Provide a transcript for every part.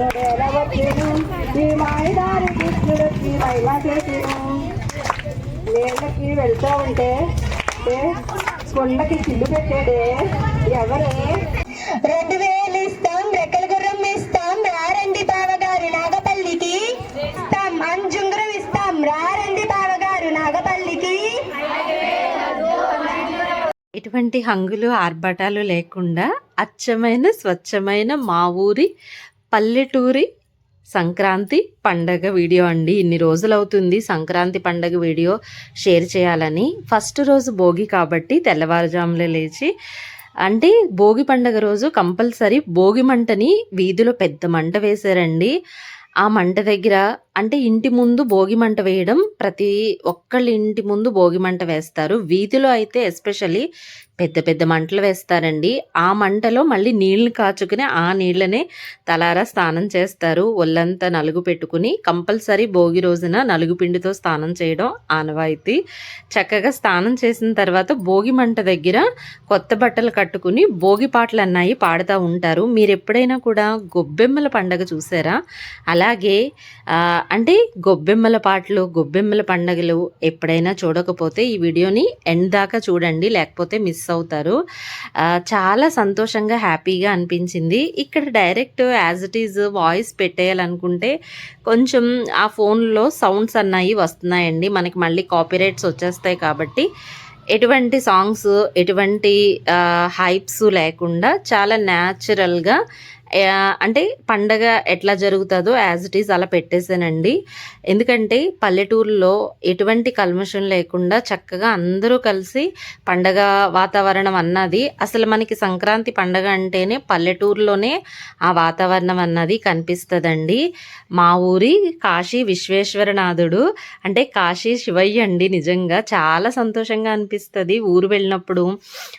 ఎడేల ఈ మాయదారి మైలా నీళ్ళకి వెళ్తూ ఉంటే కొండకి చిల్లు పెట్టాడే ఎవరే రెండు వేలు ఇస్తాం రెక్కల గుర్రం ఇస్తాం రారండి బావగారు నాగపల్లికి ఇస్తాం అంజుంగరం ఇస్తాం రారండి బావగారు నాగపల్లికి ఎటువంటి హంగులు ఆర్భటాలు లేకుండా అచ్చమైన స్వచ్ఛమైన మా ఊరి పల్లెటూరి సంక్రాంతి పండగ వీడియో అండి. ఇన్ని రోజులు అవుతుంది సంక్రాంతి పండగ వీడియో షేర్ చేయాలని. ఫస్ట్ రోజు భోగి కాబట్టి తెల్లవారుజాములే లేచి అంటే భోగి పండగ రోజు కంపల్సరీ భోగి మంటని వీధిలో పెద్ద మంట వేశారండి. ఆ మంట దగ్గర అంటే ఇంటి ముందు భోగి మంట వేయడం ప్రతి ఒక్కళ్ళ ఇంటి ముందు భోగి మంట వేస్తారు. వీధిలో అయితే ఎస్పెషల్లీ పెద్ద పెద్ద మంటలు వేస్తారండి. ఆ మంటలో మళ్ళీ నీళ్ళు కాచుకుని ఆ నీళ్ళనే తలారా స్నానం చేస్తారు. ఒళ్ళంతా నలుగు పెట్టుకుని కంపల్సరీ భోగి రోజున నలుగు పిండితో స్నానం చేయడం ఆనవాయితీ. చక్కగా స్నానం చేసిన తర్వాత భోగి మంట దగ్గర కొత్త బట్టలు కట్టుకుని భోగి పాటలు అన్నాయి పాడుతూ ఉంటారు. మీరు ఎప్పుడైనా కూడా గొబ్బెమ్మల పండగ చూసారా? అలాగే అంటే గొబ్బెమ్మల పాటలు గొబ్బెమ్మల పండగలు ఎప్పుడైనా చూడకపోతే ఈ వీడియోని ఎండ్ దాకా చూడండి లేకపోతే మిస్ అవుతారు. చాలా సంతోషంగా హ్యాపీగా అనిపించింది. ఇక్కడ direct as it is voice పెట్టేయాలనుకుంటే కొంచెం ఆ ఫోన్లో సౌండ్స్ అన్నాయి వస్తున్నాయండి. మనకి మళ్ళీ కాపీరైట్స్ వచ్చేస్తాయి కాబట్టి ఎటువంటి సాంగ్స్ ఎటువంటి హైప్స్ లేకుండా చాలా న్యాచురల్గా అంటే పండగ ఎట్లా జరుగుతుందో యాజ్ ఇట్ ఈజ్ అలా పెట్టేశానండి. ఎందుకంటే పల్లెటూరులో ఎటువంటి కల్మషం లేకుండా చక్కగా అందరూ కలిసి పండగ వాతావరణం అన్నది అసలు మనకి సంక్రాంతి పండగ అంటేనే పల్లెటూరులోనే ఆ వాతావరణం అన్నది కనిపిస్తుందండి. మా ఊరి కాశీ విశ్వేశ్వరనాథుడు అంటే కాశీ శివయ్య అండి నిజంగా చాలా సంతోషంగా అనిపిస్తుంది. ఊరు వెళ్ళినప్పుడు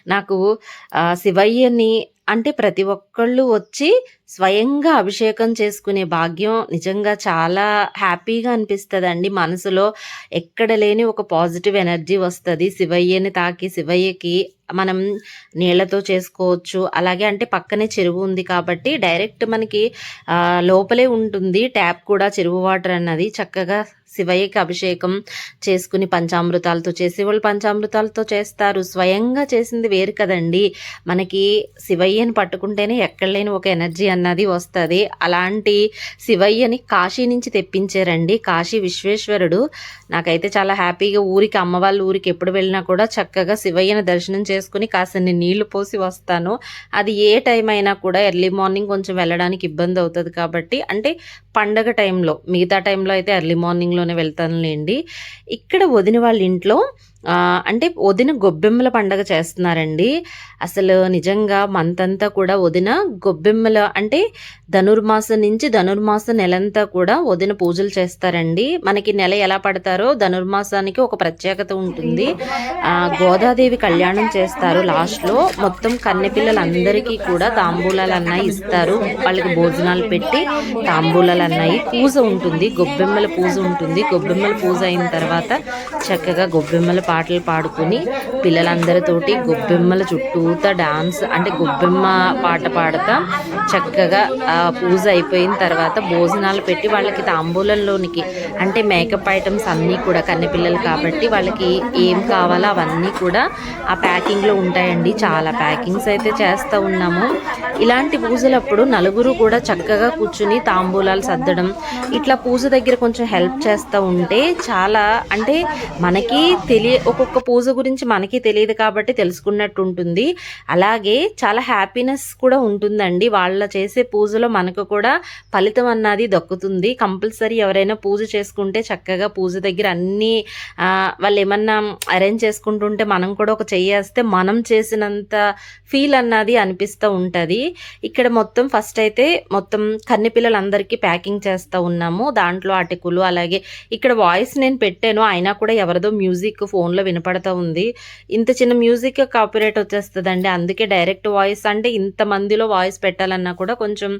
నాకు శివయ్యని అంటే ప్రతి ఒక్కళ్ళు వచ్చి స్వయంగా అభిషేకం చేసుకునే భాగ్యం నిజంగా చాలా హ్యాపీగా అనిపిస్తుందండి. మనసులో ఎక్కడ లేని ఒక పాజిటివ్ ఎనర్జీ వస్తుంది. శివయ్యని తాకి శివయ్యకి మనం నీళ్ళతో చేసుకోవచ్చు. అలాగే అంటే పక్కనే చెరువు ఉంది కాబట్టి డైరెక్ట్ మనకి లోపలే ఉంటుంది. ట్యాప్ కూడా చెరువు వాటర్ అన్నది. చక్కగా శివయ్యకి అభిషేకం చేసుకుని పంచామృతాలతో చేసి వాళ్ళు పంచామృతాలతో చేస్తారు. స్వయంగా చేసింది వేరు కదండి. మనకి శివయ్యని పట్టుకుంటేనే ఎక్కడ లేని ఒక ఎనర్జీ అన్నది వస్తుంది. అలాంటి శివయ్యని కాశీ నుంచి తెప్పించారండి. కాశీ విశ్వేశ్వరుడు. నాకైతే చాలా హ్యాపీగా ఊరికి అమ్మ వాళ్ళ ఊరికి ఎప్పుడు వెళ్ళినా కూడా చక్కగా శివయ్యని దర్శనం చేసుకుని కాసిన్ని నీళ్ళు పోసి వస్తాను. అది ఏ టైం అయినా కూడా ఎర్లీ మార్నింగ్ కొంచెం వెళ్ళడానికి ఇబ్బంది అవుతుంది కాబట్టి అంటే పండగ టైంలో మిగతా టైంలో అయితే ఎర్లీ మార్నింగ్లోనే వెళ్తానులేండి. ఇక్కడ వదిన వాళ్ళ ఇంట్లో అంటే వదిన గొబ్బెమ్మల పండగ చేస్తున్నారండి. అసలు నిజంగా మంత్ అంతా కూడా వదిన గొబ్బెమ్మల అంటే ధనుర్మాసం నుంచి ధనుర్మాస నెలంతా కూడా వదిన పూజలు చేస్తారండి. మనకి నెల ఎలా పడతారో ధనుర్మాసానికి ఒక ప్రత్యేకత ఉంటుంది. గోదాదేవి కళ్యాణం చేస్తారు లాస్ట్లో. మొత్తం కన్నెపిల్లలందరికీ కూడా తాంబూలాలు అన్నాయి ఇస్తారు. వాళ్ళకి భోజనాలు పెట్టి తాంబూలాలు అన్నాయి పూజ ఉంటుంది. గొబ్బెమ్మల పూజ ఉంటుంది. గొబ్బెమ్మల పూజ అయిన తర్వాత చక్కగా గొబ్బెమ్మల పాటలు పాడుకుని పిల్లలందరితోటి గొబ్బెమ్మల చుట్టూతా డాన్స్ అంటే గొబ్బెమ్మ పాట పాడతా చక్కగా పూజ అయిపోయిన తర్వాత భోజనాలు పెట్టి వాళ్ళకి తాంబూలంలోనికి అంటే మేకప్ ఐటమ్స్ అన్నీ కూడా కన్నెపిల్లలు కాబట్టి వాళ్ళకి ఏం కావాలో అవన్నీ కూడా ఆ ప్యాకింగ్లో ఉంటాయండి. చాలా ప్యాకింగ్స్ అయితే చేస్తూ ఉన్నాము. ఇలాంటి పూజలప్పుడు నలుగురు కూడా చక్కగా కూర్చుని తాంబూలాలు సర్దడం ఇట్లా పూజ దగ్గర కొంచెం హెల్ప్ చేస్తూ ఉంటే చాలా అంటే మనకి తెలియ ఒక్కొక్క పూజ గురించి మనకి తెలియదు కాబట్టి తెలుసుకున్నట్టు ఉంటుంది అలాగే చాలా హ్యాపీనెస్ కూడా ఉంటుందండి. వాళ్ళ చేసే పూజలో మనకు కూడా ఫలితం అన్నది దక్కుతుంది. కంపల్సరీ ఎవరైనా పూజ చేసుకుంటే చక్కగా పూజ దగ్గర అన్నీ వాళ్ళు ఏమన్నా అరేంజ్ చేసుకుంటుంటే మనం కూడా ఒక చేస్తే మనం చేసినంత ఫీల్ అన్నది అనిపిస్తూ ఉంటుంది. ఇక్కడ మొత్తం ఫస్ట్ అయితే మొత్తం కన్నెపిల్లలందరికీ ప్యాకింగ్ చేస్తూ ఉన్నాము. దాంట్లో అటుకులు అలాగే ఇక్కడ వాయిస్ నేను పెట్టాను. అయినా కూడా ఎవరిదో మ్యూజిక్ ఫోన్ ఫోన్లో వినపడతా ఉంది. ఇంత చిన్న మ్యూజిక్ కాపీరైట్ వచ్చేస్తుందండి. అందుకే డైరెక్ట్ వాయిస్ అంటే ఇంత మందిలో వాయిస్ పెట్టాలన్నా కూడా కొంచెం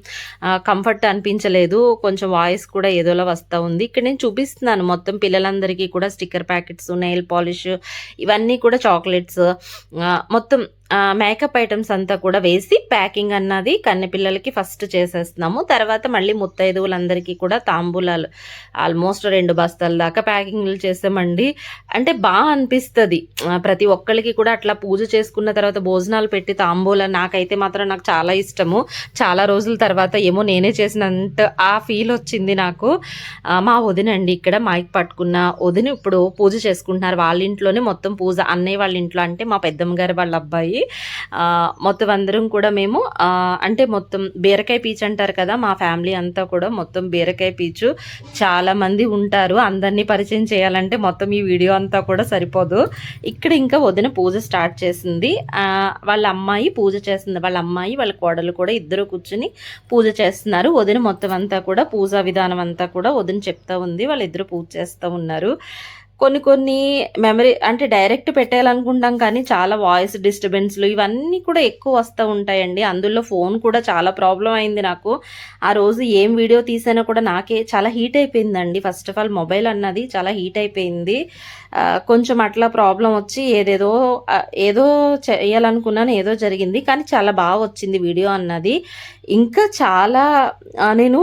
కంఫర్ట్ అనిపించలేదు. కొంచెం వాయిస్ కూడా ఏదోలా వస్తూ ఉంది. ఇక్కడ నేను చూపిస్తున్నాను. మొత్తం పిల్లలందరికీ కూడా స్టిక్కర్ ప్యాకెట్స్ నెయిల్ పాలిష్ ఇవన్నీ కూడా చాక్లెట్స్ మొత్తం మేకప్ ఐటమ్స్ అంతా కూడా వేసి ప్యాకింగ్ అన్నది కన్నెపిల్లలకి ఫస్ట్ చేసేస్తున్నాము. తర్వాత మళ్ళీ ముత్తైదువులందరికీ కూడా తాంబూలాలు ఆల్మోస్ట్ రెండు బస్తాల దాకా ప్యాకింగ్లు చేసామండి. అంటే బాగా అనిపిస్తుంది. ప్రతి ఒక్కరికి కూడా అట్లా పూజ చేసుకున్న తర్వాత భోజనాలు పెట్టి తాంబూల నాకైతే మాత్రం నాకు చాలా ఇష్టము. చాలా రోజుల తర్వాత ఏమో నేనే చేసినంత ఆ ఫీల్ వచ్చింది నాకు. మా వదినండి ఇక్కడ మైక్ పట్టుకున్న వదిన ఇప్పుడు పూజ చేసుకుంటున్నారు. వాళ్ళ ఇంట్లోనే మొత్తం పూజ. అన్నయ్య వాళ్ళ ఇంట్లో అంటే మా పెద్దమ్మ గారి వాళ్ళ అబ్బాయి. జరిగింది మొత్తం అందరం కూడా మేము అంటే మొత్తం బీరకాయ పీచు అంటారు కదా మా ఫ్యామిలీ అంతా కూడా మొత్తం బీరకాయ పీచు. చాలామంది ఉంటారు. అందరినీ పరిచయం చేయాలంటే మొత్తం ఈ వీడియో అంతా కూడా సరిపోదు. ఇక్కడ ఇంకా వదిన పూజ స్టార్ట్ చేసింది. వాళ్ళ అమ్మాయి పూజ చేస్తుంది. వాళ్ళ అమ్మాయి వాళ్ళ కోడలు కూడా ఇద్దరు కూర్చుని పూజ చేస్తున్నారు. వదిన మొత్తం అంతా కూడా పూజా విధానం అంతా కూడా వదిన చెప్తా ఉంది. వాళ్ళిద్దరు పూజ చేస్తూ ఉన్నారు. కొన్ని కొన్ని మెమరీ అంటే డైరెక్ట్ పెట్టేయాలనుకుంటాం కానీ చాలా వాయిస్ డిస్టర్బెన్స్లు ఇవన్నీ కూడా ఎక్కువ వస్తూ ఉంటాయండి. అందులో ఫోన్ కూడా చాలా ప్రాబ్లం అయింది నాకు. ఆ రోజు ఏం వీడియో తీసానో కూడా నాకే చాలా హీట్ అయిపోయిందండి. ఫస్ట్ ఆఫ్ ఆల్ మొబైల్ అన్నది చాలా హీట్ అయిపోయింది. కొంచెం అట్లా ప్రాబ్లం వచ్చి ఏదేదో ఏదో చేయాలనుకున్నాను ఏదో జరిగింది. కానీ చాలా బాగా వచ్చింది వీడియో అన్నది. ఇంకా చాలా నేను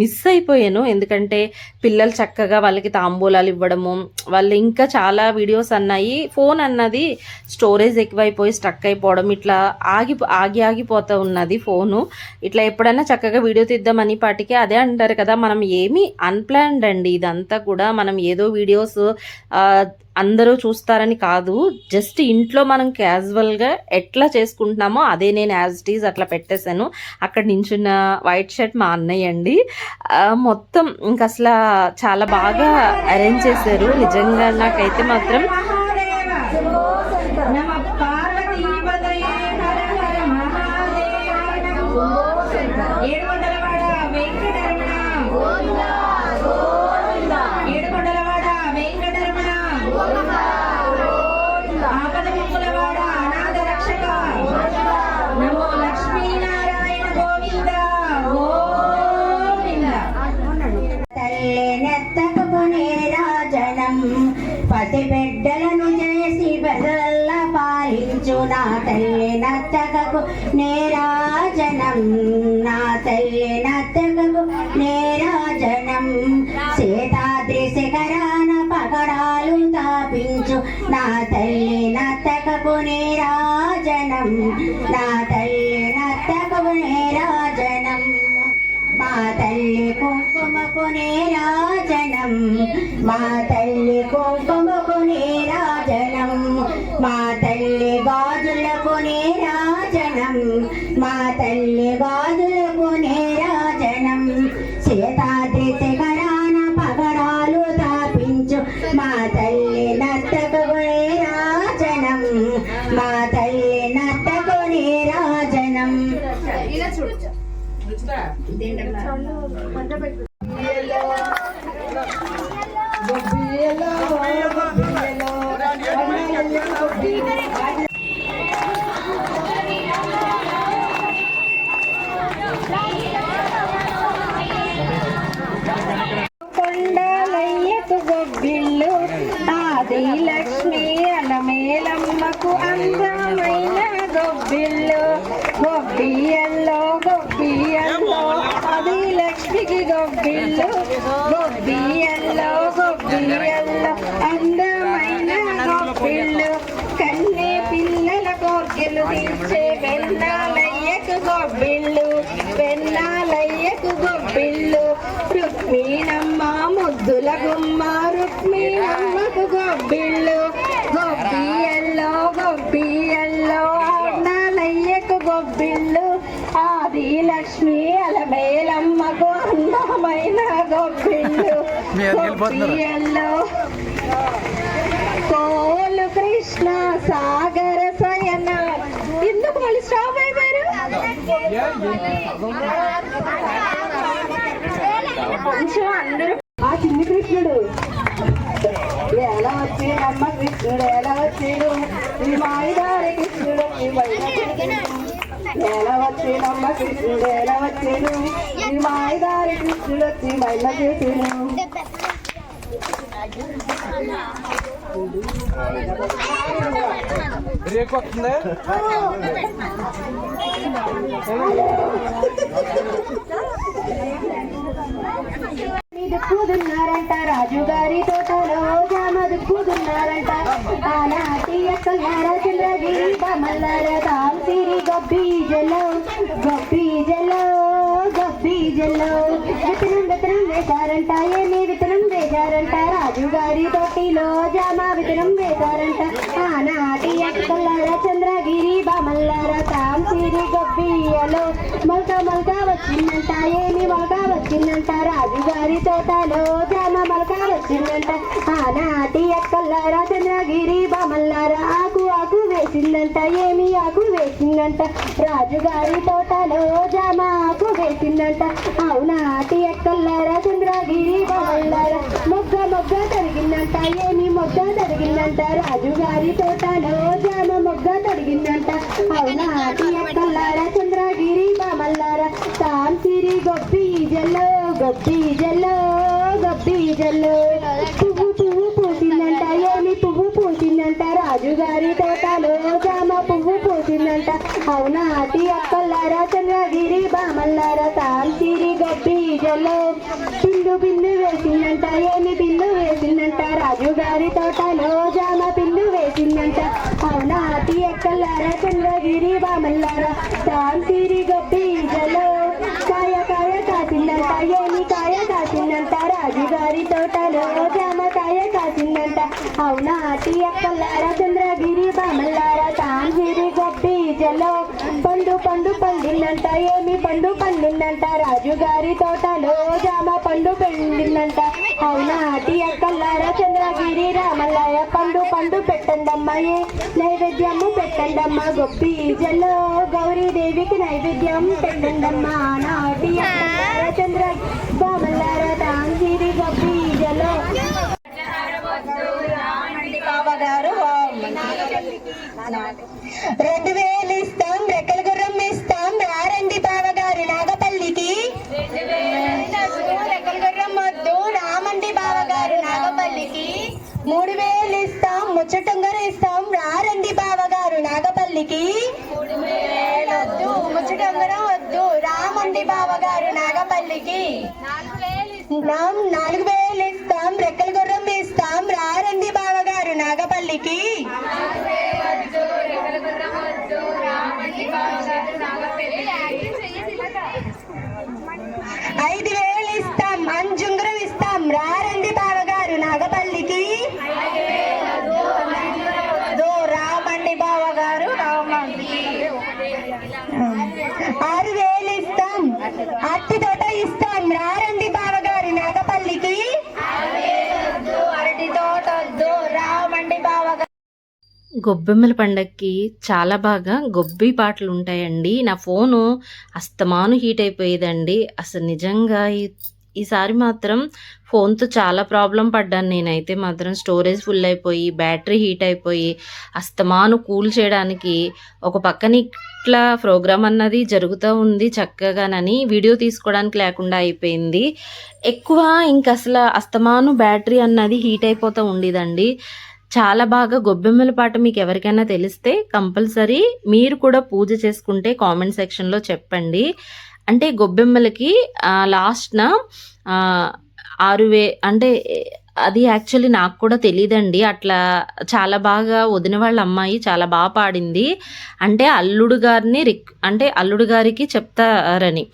మిస్ అయిపోయాను. ఎందుకంటే పిల్లలు చక్కగా వాళ్ళకి తాంబూలాలు ఇవ్వడము వాళ్ళు ఇంకా చాలా వీడియోస్ అన్నాయి. ఫోన్ అన్నది స్టోరేజ్ ఎక్కువైపోయి స్ట్రక్ అయిపోవడం ఇట్లా ఆగి ఆగి ఆగిపోతూ ఉన్నది ఫోను ఇట్లా ఎప్పుడైనా చక్కగా వీడియో తీద్దామని పాటికి అదే అంటారు కదా. మనం ఏమీ అన్ప్లాన్డ్ అండి. ఇదంతా కూడా మనం ఏదో వీడియోస్ అందరూ చూస్తారని కాదు. జస్ట్ ఇంట్లో మనం క్యాజువల్గా ఎట్లా చేసుకుంటున్నామో అదే నేను యాజ్ ఇట్ ఈజ్ అట్లా పెట్టేశాను. అక్కడ నించున్న వైట్ షర్ట్ మా అన్నయ్య అండి. మొత్తం ఇంకా అసలు చాలా బాగా అరేంజ్ చేశారు. నిజంగా నాకైతే మాత్రం నమ పార్వతీపతయే హర గోవిందా మహాదేవ సీతాద్రి శిఖరాన పగడాలు తాపించు. నా తల్లి నత్తకపు నేరాజనం నా తల్లి నత్తకపు నేరాజనం మా తల్లి కుంకుమకు నీరాజనం మా తల్లి నత్తకు నీరాజనం కొండలయ్యకు వెళ్ళిపోతున్నారు కోలు కృష్ణ సాగర సయన. ఎందుకు వాళ్ళు స్టాప్ అయిపోయారు? అందరూ ఆ చిన్ని కృష్ణుడు. ఎలా వచ్చాడు అమ్మ కృష్ణుడు ఎలా వచ్చాడు ఈ మాయదారి కృష్ణుడు ఎలా వచ్చాడు అమ్మ కృష్ణుడు ఎలా వచ్చాడు ఈ మాయదారి కృష్ణుడు వచ్చి మైల చేసాడు రేకు వస్తుంది? దుక్కుదున్నారంట రాజుగారి తోటలో జామ దుక్కుదున్నారంట ఆనాటి ఎక్కలార చంద్రగిరి బమల్లార తాంసిరి గబ్బి జలో గబ్బి జలో గబ్బి జలో విత్తనం విత్తనం వేశారంట ఏమి విత్తనం వేశారంట. రాజుగారి తొట్టిలో జామ విత్తనం వేశారంట. ఆనాటి ఎక్కలార చంద్రగిరి బమల్లార తాంసిరి గబ్బియలో మొలక మొలక వచ్చిందంట ఏమి మొలక వచ్చిందంట. రాజు గారి తోటలో జామ మొలక వచ్చిందంట. ఆనాటి ఎక్కల్లారా చంద్రగిరి బామల్లారా ఆకు ఆకు వేసిందంట ఏమి ఆకు వేసిందంట. రాజుగారి తోటలో జామ ఆకు అవునా? అవునాటి ఎక్కల్లారా చంద్రగిరి బామల్లారా మొగ్గ మొగ్గ తరిగిందంట ఏమి మొగ్గ తరిగిందంట రాజుగారి తోటలో జామ మొగ్గ తరిగిందంట అవునాటి ఎక్కల్లారా చంద్రగిరి బామల్లారా తాంసిరి గొప్పి జల్లో గొప్పి జల్లో గొప్పి జల్లో. పువ్వు పువ్వు పూసిందంట. ఏమి పువ్వు పూసిందంట? రాజుగారి తోటలో జామ పువ్వు పూసిందంట. అవునా అతి అక్కల్లారా చంద్రగిరి బామల్లారా తాంసిరి గొప్పి జల్లో. పిండు పిండు వేసిందంట ఏమి పిండు వేసిందంట రాజుగారి తోటలో జామ పిండు వేసిందంట. అవునా అతి ఎక్కల్లారా చంద్రగిరి బామల్లారా తాంసిరి గొప్పి జల్లో. కాయ కాయ కాసిందంట ఏమి కాయ కాసిందంట రాజుగారి తోటలో జామకాయ కాసిందంట. అవునా అతి అక్కల్లారా చంద్రగిరి బామల్లారా తాంజిరి పండు పండు పండిందంట ఏమి పండు పండిందంట రాజుగారి తోటలో జామ పండు పండిందంట అవునా అతి అక్కల్లారా చంద్రగిరి రామల్లయ్య పండు పండు పెట్టండమ్మాయి నైవేద్యము పెట్టండమ్మా. గొప్పి జల్లో గౌరీదేవికి నైవేద్యం పెట్టండమ్మా. నాటి అక్కల్లారా చంద్ర బామల్లారా తాంగిరి గొప్పి జలో రెండు వేలు ఇస్తే నాగపల్లికి నాలుగు వేలు ఇస్తాం రెక్కల గుర్రం ఇస్తాం రారండి బావగారు నాగపల్లికి ఐదు వేలు ఇస్తాం అంజుంగరం ఇస్తాం రారండి బావగారు నాగపల్లికి దో రామండి బావగారు రామండి ఆరు వేలు ఇస్తాం అట్టి తోట ఇస్తాం రారండి బావగారు నాగపల్లికి అరటి తోట వద్దు రామండి బావగారు గొబ్బెమ్మల పండక్కి చాలా బాగా గొబ్బి పాటలు ఉంటాయండి నా ఫోను అస్తమాను హీట్ అయిపోయేదండి అసలు నిజంగా ఈ ఈసారి మాత్రం ఫోన్తో చాలా ప్రాబ్లం పడ్డాను నేనైతే. మాత్రం స్టోరేజ్ ఫుల్ అయిపోయి బ్యాటరీ హీట్ అయిపోయి అస్తమాను కూల్ చేయడానికి ఒక పక్కన ఇట్లా ప్రోగ్రామ్ అన్నది జరుగుతూ ఉంది చక్కగానని వీడియో తీసుకోవడానికి లేకుండా అయిపోయింది. ఎక్కువ ఇంక అసలు అస్తమాను బ్యాటరీ అన్నది హీట్ అయిపోతూ ఉండేదండి. చాలా బాగా గొబ్బెమ్మల పాట మీకు ఎవరికైనా తెలిస్తే కంపల్సరీ మీరు కూడా పూజ చేసుకుంటే కామెంట్ సెక్షన్లో చెప్పండి. అంటే గొబ్బెమ్మలకి లాస్ట్న ఆరు వే అంటే అది యాక్చువల్లీ నాకు కూడా తెలియదండి అట్లా చాలా బాగా వదిన వాళ్ళ అమ్మాయి చాలా బాగా పాడింది. అంటే అల్లుడు గారిని రిక్ అంటే అల్లుడు గారికి చెప్తారని.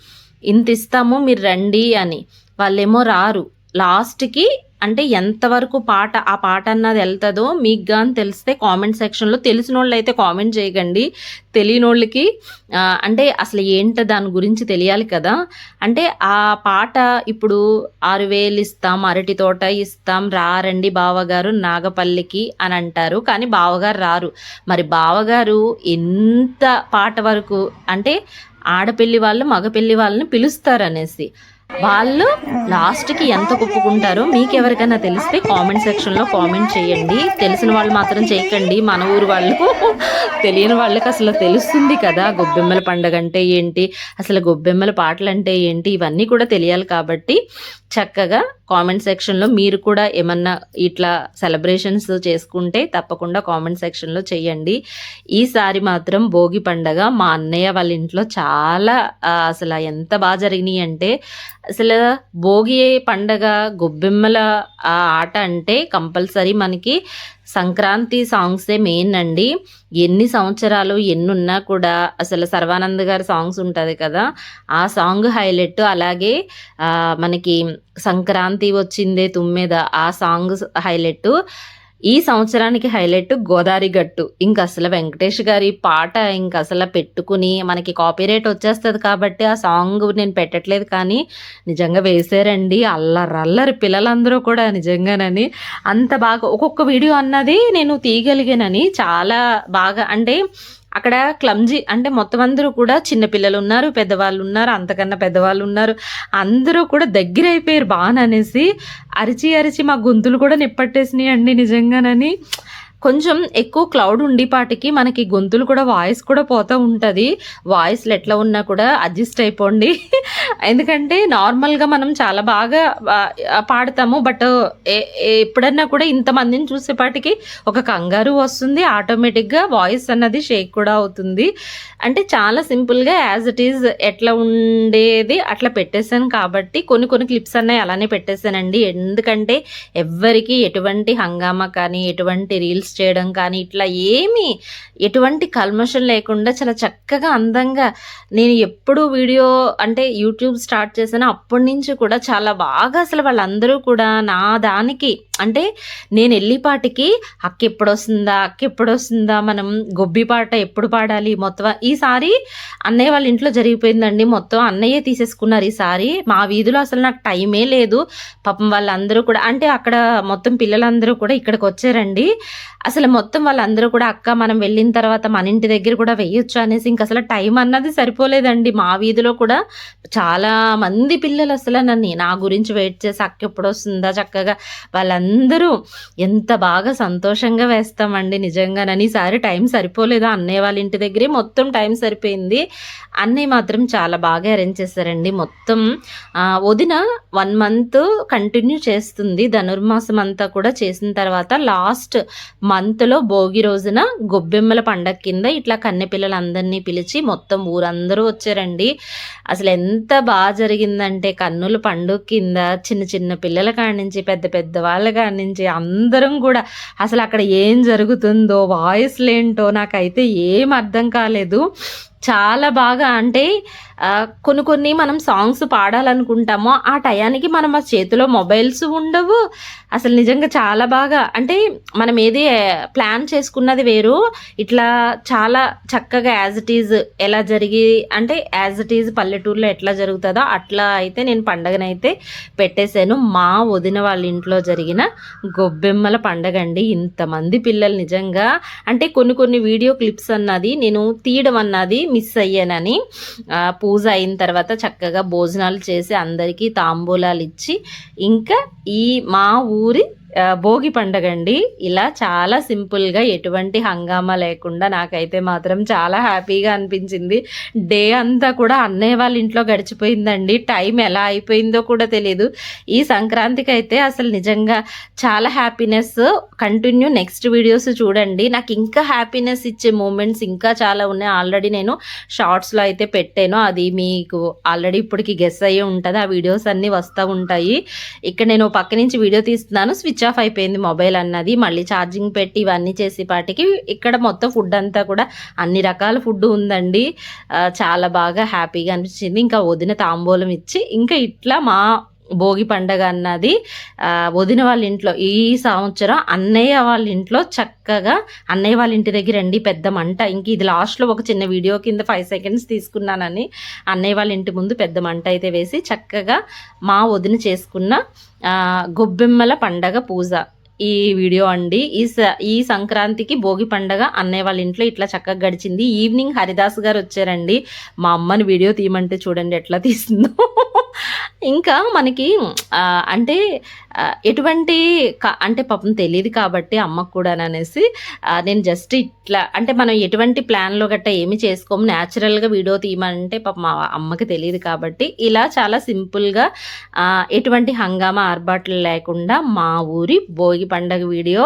ఇంత ఇస్తాము మీరు రండి అని. వాళ్ళేమో రారు. లాస్ట్కి అంటే ఎంతవరకు పాట ఆ పాట అన్నది వెళ్తుందో మీకు కానీ తెలిస్తే కామెంట్ సెక్షన్లో తెలిసిన వాళ్ళు అయితే కామెంట్ చేయకండి. తెలియని వాళ్ళకి అంటే అసలు ఏంటి దాని గురించి తెలియాలి కదా. అంటే ఆ పాట ఇప్పుడు ఆరు వేలు ఇస్తాం అరటి తోట ఇస్తాం రారండి బావగారు నాగపల్లికి అని అంటారు. కానీ బావగారు రారు. మరి బావగారు ఎంత పాట వరకు అంటే ఆడపెళ్ళి వాళ్ళు మగపెళ్ళి వాళ్ళని పిలుస్తారు అనేసి. వాళ్ళు లాస్ట్కి ఎంత ఒప్పుకుంటారో మీకు ఎవరికైనా తెలిస్తే కామెంట్ సెక్షన్లో కామెంట్ చేయండి. తెలిసిన వాళ్ళు మాత్రం చేయకండి. మన ఊరు వాళ్ళు తెలియని వాళ్ళకి అసలు తెలుస్తుంది కదా గొబ్బెమ్మల పండగ అంటే ఏంటి? అసలు గొబ్బెమ్మల పాటలు అంటే ఏంటి? ఇవన్నీ కూడా తెలియాలి కాబట్టి చక్కగా కామెంట్ సెక్షన్లో మీరు కూడా ఏమన్నా ఇట్లా సెలబ్రేషన్స్ చేసుకుంటే తప్పకుండా కామెంట్ సెక్షన్లో చేయండి. ఈసారి మాత్రం భోగి పండగ మా అన్నయ్య వాళ్ళ ఇంట్లో చాలా అసలు ఎంత బాగా జరిగినాయి అంటే అసలు భోగి పండగ గొబ్బెమ్మల ఆ ఆట అంటే కంపల్సరీ మనకి సంక్రాంతి సాంగ్సే మెయిన్ అండి. ఎన్ని సంవత్సరాలు ఎన్ని ఉన్నా కూడా అసలు సర్వానంద్ గారి సాంగ్స్ ఉంటుంది కదా ఆ సాంగ్ హైలైట్ అలాగే మనకి సంక్రాంతి వచ్చిందే తుమ్మెద ఆ సాంగ్ హైలైట్ ఈ సంవత్సరానికి హైలైట్ గోదావరి గట్టు. ఇంక అసలు వెంకటేష్ గారి పాట ఇంక అసలు పెట్టుకుని మనకి కాపీరేట్ వచ్చేస్తుంది కాబట్టి ఆ సాంగ్ నేను పెట్టట్లేదు కానీ నిజంగా వేసారండి. అల్లరల్లరి పిల్లలందరూ కూడా నిజంగానని అంత బాగా ఒక్కొక్క వీడియో అన్నది నేను తీయగలిగానని చాలా బాగా అంటే అక్కడ క్లమ్జీ అంటే మొత్తం అందరూ కూడా చిన్నపిల్లలు ఉన్నారు పెద్దవాళ్ళు ఉన్నారు అంతకన్నా పెద్దవాళ్ళు ఉన్నారు. అందరూ కూడా దగ్గర అయిపోయారు బాగా అనేసి. అరిచి అరిచి మా గొంతులు కూడా నిప్పట్టేసినాయి అండి నిజంగానని. కొంచెం ఎక్కువ క్లౌడ్ ఉండిపాటికి మనకి గొంతులు కూడా వాయిస్ కూడా పోతూ ఉంటుంది. వాయిస్లు ఎట్లా ఉన్నా కూడా అడ్జస్ట్ అయిపోండి. ఎందుకంటే నార్మల్గా మనం చాలా బాగా పాడతాము. బట్ ఎప్పుడన్నా కూడా ఇంతమందిని చూసేపాటికి ఒక కంగారు వస్తుంది. ఆటోమేటిక్గా వాయిస్ అన్నది షేక్ కూడా అవుతుంది. అంటే చాలా సింపుల్గా యాజ్ ఇట్ ఈజ్ ఎట్లా ఉండేది అట్లా పెట్టేశాను కాబట్టి కొన్ని కొన్ని క్లిప్స్ అన్నాయి అలానే పెట్టేశానండి. ఎందుకంటే ఎవ్వరికి ఎటువంటి హంగామా కానీ ఎటువంటి రీల్స్ చేయడం కానీ ఇట్లా ఏమీ ఎటువంటి కల్మషం లేకుండా చాలా చక్కగా అందంగా నేను ఎప్పుడు వీడియో అంటే యూట్యూబ్ స్టార్ట్ చేశానో. అప్పటి నుంచి కూడా చాలా బాగా అసలు వాళ్ళందరూ కూడా నా దానికి అంటే నేను వెళ్ళిపాటికి అక్క ఎప్పుడు వస్తుందా అక్క ఎప్పుడు వస్తుందా మనం గొబ్బి పాట ఎప్పుడు పాడాలి మొత్తం ఈసారి అన్నయ్య వాళ్ళ ఇంట్లో జరిగిపోయిందండి. మొత్తం అన్నయ్య తీసేసుకున్నారు ఈసారి మా వీధిలో అసలు నాకు టైమే లేదు. పాపం వాళ్ళందరూ కూడా అంటే అక్కడ మొత్తం పిల్లలందరూ కూడా ఇక్కడికి వచ్చారండి. అసలు మొత్తం వాళ్ళందరూ కూడా అక్క మనం వెళ్ళిన తర్వాత మన ఇంటి దగ్గర కూడా వేయొచ్చు అనేసి ఇంక అసలు టైం అన్నది సరిపోలేదండి. మా వీధిలో కూడా చాలా మంది పిల్లలు అసలు నన్ను నా గురించి వెయిట్ చేసి అక్క ఎప్పుడు వస్తుందా? చక్కగా వాళ్ళందరూ ఎంత బాగా సంతోషంగా వేస్తామండి నిజంగానని ఈసారి టైం సరిపోలేదు? అన్నయ్య వాళ్ళ ఇంటి దగ్గరే మొత్తం టైం సరిపోయింది. అన్నయ్య మాత్రం చాలా బాగా అరేంజ్ చేశారండి మొత్తం వదిన వన్ మంత్ కంటిన్యూ చేస్తుంది. ధనుర్మాసం అంతా కూడా చేసిన తర్వాత లాస్ట్ మంత్లో భోగి రోజున గొబ్బెమ్మల పండగ కింద ఇట్లా కన్నె పిల్లలందరినీ పిలిచి మొత్తం ఊరందరూ వచ్చారండి. అసలు ఎంత బాగా జరిగిందంటే కన్నుల పండుగ కింద చిన్న చిన్న పిల్లల కాడి నుంచి పెద్ద పెద్ద వాళ్ళ కాడి నుంచి అందరం కూడా అసలు అక్కడ ఏం జరుగుతుందో వాయిస్లు ఏంటో నాకైతే ఏం అర్థం కాలేదు. చాలా బాగా అంటే కొన్ని కొన్ని మనం సాంగ్స్ పాడాలనుకుంటామో ఆ టయానికి మనం ఆ చేతిలో మొబైల్స్ ఉండవు. అసలు నిజంగా చాలా బాగా అంటే మనం ఏది ప్లాన్ చేసుకున్నది వేరు. ఇట్లా చాలా చక్కగా యాజ్ ఇట్ ఈజ్ ఎలా జరిగి అంటే యాజ్ ఇట్ ఈజ్ పల్లెటూరులో ఎట్లా జరుగుతుందో అట్లా అయితే నేను పండగనైతే పెట్టేశాను. మా వదిన వాళ్ళ ఇంట్లో జరిగిన గొబ్బెమ్మల పండగ అండి. ఇంతమంది పిల్లలు నిజంగా అంటే కొన్ని కొన్ని వీడియో క్లిప్స్ అన్నది నేను తీయడం అన్నది మిస్ అయ్యానని పూజ అయిన తర్వాత చక్కగా భోజనాలు చేసి అందరికీ తాంబూలాలు ఇచ్చి ఇంకా ఈ మా ఊరి భోగి పండగ అండి ఇలా చాలా సింపుల్గా ఎటువంటి హంగామా లేకుండా నాకైతే మాత్రం చాలా హ్యాపీగా అనిపించింది. డే అంతా కూడా అన్నయ్య వాళ్ళ ఇంట్లో గడిచిపోయిందండి. టైం ఎలా అయిపోయిందో కూడా తెలియదు ఈ సంక్రాంతికి అయితే అసలు నిజంగా చాలా హ్యాపీనెస్. కంటిన్యూ నెక్స్ట్ వీడియోస్ చూడండి. నాకు ఇంకా హ్యాపీనెస్ ఇచ్చే మూమెంట్స్ ఇంకా చాలా ఉన్నాయి. ఆల్రెడీ నేను షార్ట్స్లో అయితే పెట్టాను. అది మీకు ఆల్రెడీ ఇప్పటికి గెస్ అయ్యి ఉంటుంది. ఆ వీడియోస్ అన్నీ వస్తూ ఉంటాయి. ఇక్కడ నేను పక్క నుంచి వీడియో తీస్తున్నాను. స్విచ్ ఆఫ్ అయిపోయింది మొబైల్ అన్నది మళ్ళీ ఛార్జింగ్ పెట్టి ఇవన్నీ చేసేపాటికి ఇక్కడ మొత్తం ఫుడ్ అంతా కూడా అన్ని రకాల ఫుడ్ ఉందండి. చాలా బాగా హ్యాపీగా అనిపించింది. ఇంకా వదిన తాంబూలం ఇచ్చి ఇంకా ఇట్లా మా భోగి పండగ అన్నది వదిన వాళ్ళ ఇంట్లో ఈ సంవత్సరం అన్నయ్య వాళ్ళ ఇంట్లో చక్కగా అన్నయ్య వాళ్ళ ఇంటి దగ్గర రండి పెద్ద మంట. ఇంక ఇది లాస్ట్లో ఒక చిన్న వీడియో కింద ఫైవ్ సెకండ్స్ తీసుకున్నానని అన్నయ్య వాళ్ళ ఇంటి ముందు పెద్ద మంట అయితే వేసి చక్కగా మా వదిన చేసుకున్న గొబ్బెమ్మల పండగ పూజ ఈ వీడియో అండి. ఈ స- ఈ సంక్రాంతికి భోగి పండగ అన్నయ్య వాళ్ళ ఇంట్లో ఇట్లా చక్కగా గడిచింది. ఈవినింగ్ హరిదాస్ గారు వచ్చారండి. మా అమ్మని వీడియో తీయమంటే చూడండి ఎట్లా తీసిందో ఇంకా మనకి అంటే ఎటువంటి అంటే పాపం తెలియదు కాబట్టి అమ్మకు కూడా అనేసి నేను జస్ట్ ఇట్లా అంటే మనం ఎటువంటి ప్లాన్లో గట్ట ఏమి చేసుకోము. న్యాచురల్గా వీడియో తీయమంటే పాపం మా అమ్మకి తెలియదు కాబట్టి ఇలా చాలా సింపుల్గా ఎటువంటి హంగామా ఆర్బాట్లు లేకుండా మా ఊరి భోగి పండగ వీడియో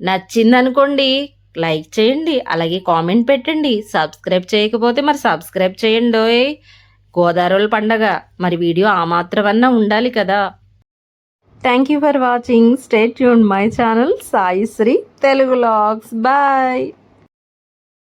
నచ్చిందనుకోండి లైక్ చేయండి అలాగే కామెంట్ పెట్టండి సబ్స్క్రైబ్ చేయకపోతే మరి సబ్స్క్రైబ్ చేయండి ఓయ్ గోదావరి పండగ. మరి వీడియో ఆ మాత్రమన్నా ఉండాలి కదా. Thank you for watching stay tuned my channel Saisri Telugu logs bye